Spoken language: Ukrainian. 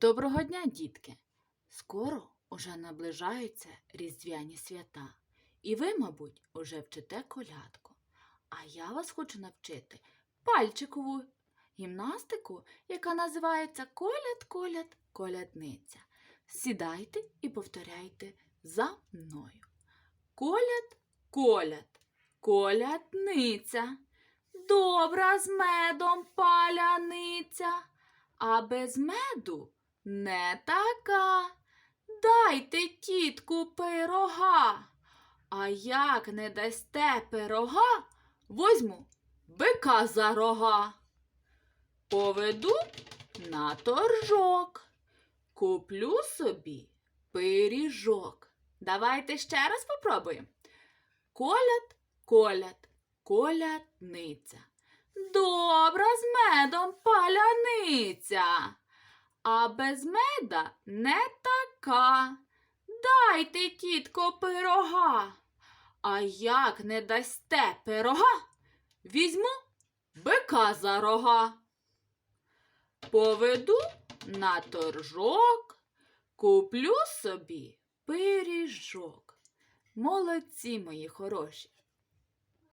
Доброго дня, дітки! Скоро уже наближаються різдвяні свята, і ви, мабуть, уже вчите колядку. А я вас хочу навчити пальчикову гімнастику, яка називається коляд-коляд колядниця. Сідайте і повторяйте за мною. Коляд, коляд, колядниця, добра з медом паляниця, а без меду не така. Дайте, тітку, пирога. А як не дасте пирога, возьму бика за рога. Поведу на торжок, куплю собі пиріжок. Давайте ще раз попробуємо. Коляд, коляд, колядниця. Добра з медом паляниця, а без меда не така. Дайте, тітко, пирога. А як не дасте пирога, візьму бика за рога. Поведу на торжок, куплю собі пиріжок. Молодці, мої хороші.